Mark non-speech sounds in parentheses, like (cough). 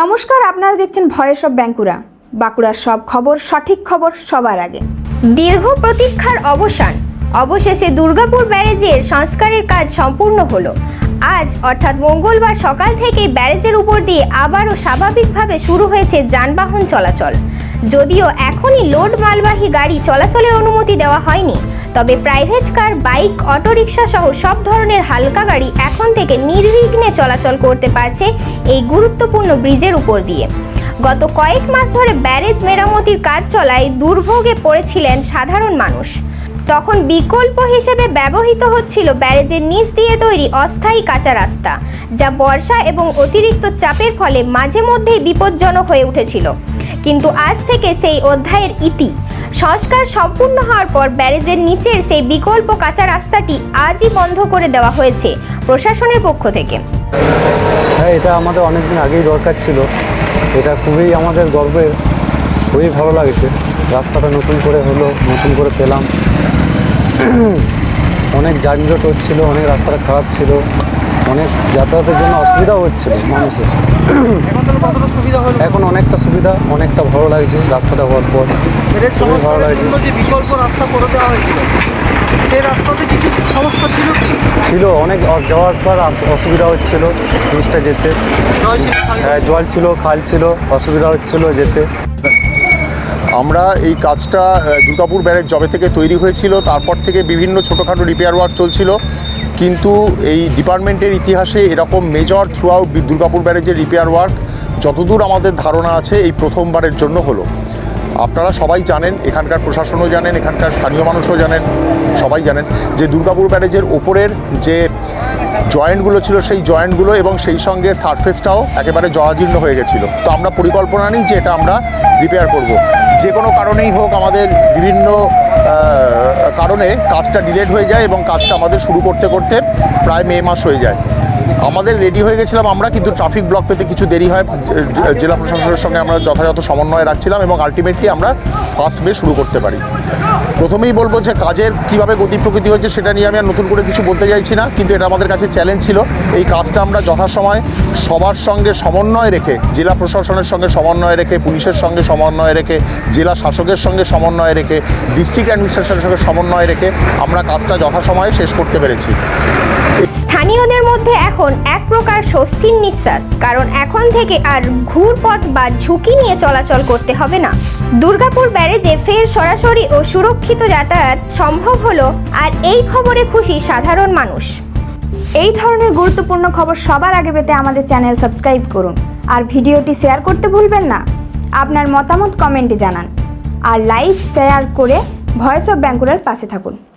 নমস্কার, আপনারা দেখছেন ভয়েস অফ ব্যাঙ্কুরা। বাঁকুড়ার সব খবর, সঠিক খবর সবার আগে। দীর্ঘ প্রতীক্ষার অবসান। অবশেষে দুর্গাপুর ব্যারেজের সংস্কারের কাজ সম্পূর্ণ হলো। আজ, অর্থাৎ মঙ্গলবার সকাল থেকেই ব্যারেজের উপর দিয়ে আবারও স্বাভাবিকভাবে শুরু হয়েছে যানবাহন চলাচল। যদিও এখনই লোড মালবাহী গাড়ি চলাচলের অনুমতি দেওয়া হয়নি। তবে প্রাইভেট কার বাইক অটোরিকশা সহ সব ধরনের হালকা গাড়ি এখন থেকে নির্বিঘ্নে চলাচল করতে পারছে এই গুরুত্বপূর্ণ ব্রিজের উপর দিয়ে। গত কয়েক মাস ধরে ব্যারেজ মেরামতির কাজ চলায় দুর্ভোগে পড়েছিলেন সাধারণ মানুষ। তখন বিকল্প হিসেবে ব্যবহৃত হচ্ছিল ব্যারেজের নিচ দিয়ে তৈরি অস্থায়ী কাঁচা রাস্তা, যা বর্ষা এবং অতিরিক্ত চাপের ফলে মাঝে মধ্যেই বিপজ্জনক হয়ে উঠেছিল। কিন্তু আজ থেকে সেই অধ্যায়ের ইতি সংস্কার সম্পূর্ণ হওয়ার পর ব্যারেজের নিচের সেই বিকল্প কাঁচা রাস্তাটি আজই বন্ধ করে দেওয়া হয়েছে প্রশাসনের পক্ষ থেকে। হ্যাঁ এটা আমাদের অনেক দিন আগেই দরকার ছিল। এটা খুবই আমাদের গর্বের, খুবই ভালো লাগছে। রাস্তাটা নতুন করে হলো, নতুন করে পেলাম। (clears throat) অনেক যানজট হচ্ছিল অনেক রাস্তাটা খারাপ ছিল। অনেক যাতায়াতের জন্য অসুবিধা হচ্ছিল মানুষের। এখন সুবিধা হলো এখন অনেকটা সুবিধা অনেকটা ভালো লাগছে রাস্তাটা হওয়ার পর। খুবই ভালো লাগছে। বিকল্প রাস্তা করে দেওয়া হয়েছিল ছিল ছিল অনেক যাওয়ার পর অসুবিধা হচ্ছিল জিনিসটা যেতে। হ্যাঁ, জল ছিল খাল ছিল অসুবিধা হচ্ছিল যেতে। আমরা এই কাজটা দুর্গাপুর ব্যারেজ জবে থেকে তৈরি হয়েছিল, তারপর থেকে বিভিন্ন ছোটোখাটো রিপেয়ার ওয়ার্ক চলছিল। কিন্তু এই ডিপার্টমেন্টের ইতিহাসে এরকম মেজর থ্রু আউট দুর্গাপুর ব্যারেজের রিপেয়ার ওয়ার্ক যতদূর আমাদের ধারণা আছে, এই প্রথমবারের জন্য হলো। আপনারা সবাই জানেন, এখানকার প্রশাসনও জানেন, এখানকার স্থানীয় মানুষও জানেন, সবাই জানেন যে দুর্গাপুর ব্যারেজের ওপরের যে জয়েন্টগুলো ছিল সেই জয়েন্টগুলো এবং সেই সঙ্গে সারফেসটাও একেবারে জরাজীর্ণ হয়ে গেছিল। তো আমরা পরিকল্পনা নিই যে এটা আমরা রিপেয়ার করব। যে কোনো কারণেই হোক আমাদের বিভিন্ন কারণে কাজটা ডিলেট হয়ে যায় এবং কাজটা আমাদের শুরু করতে করতে প্রায় মে মাস হয়ে যায়। আমাদের রেডি হয়ে গেছিলাম আমরা, কিন্তু ট্রাফিক ব্লক পেতে কিছু দেরি হয়। জেলা প্রশাসনের সঙ্গে আমরা যথাযথ সমন্বয় রাখছিলাম এবং আলটিমেটলি আমরা ফার্স্ট মে শুরু করতে পারি। প্রথমেই বলব যে কাজের কীভাবে গতি প্রকৃতি হয়েছে সেটা নিয়ে আমি আর নতুন করে কিছু বলতে চাইছি না, কিন্তু এটা আমাদের কাছে চ্যালেঞ্জ ছিল। এই কাজটা আমরা যথাসময় সবার সঙ্গে সমন্বয় রেখে, জেলা প্রশাসনের সঙ্গে সমন্বয় রেখে, পুলিশের সঙ্গে সমন্বয় রেখে, জেলা শাসকের সঙ্গে সমন্বয় রেখে ডিস্ট্রিক্ট অ্যাডমিনিস্ট্রেশনের সঙ্গে সমন্বয় রেখে আমরা কাজটা যথাসময়ে শেষ করতে পেরেছি। স্থানীয়দের মধ্যে এখন এক প্রকার স্বস্তির নিঃশ্বাস, কারণ এখন থেকে আর ঘুরপথ বা ঝুঁকি নিয়ে চলাচল করতে হবে না। দুর্গাপুর ব্যারেজে ফের সরাসরি ও সুরক্ষিত যাতায়াত সম্ভব হলো, আর এই খবরে খুশি সাধারণ মানুষ। এই ধরনের গুরুত্বপূর্ণ খবর সবার আগে পেতে আমাদের চ্যানেল সাবস্ক্রাইব করুন, আর ভিডিওটি শেয়ার করতে ভুলবেন না। আপনার মতামত কমেন্টে জানান, আর লাইক, শেয়ার করে ভয়েস অফ ব্যাঙ্কুরার পাশে থাকুন।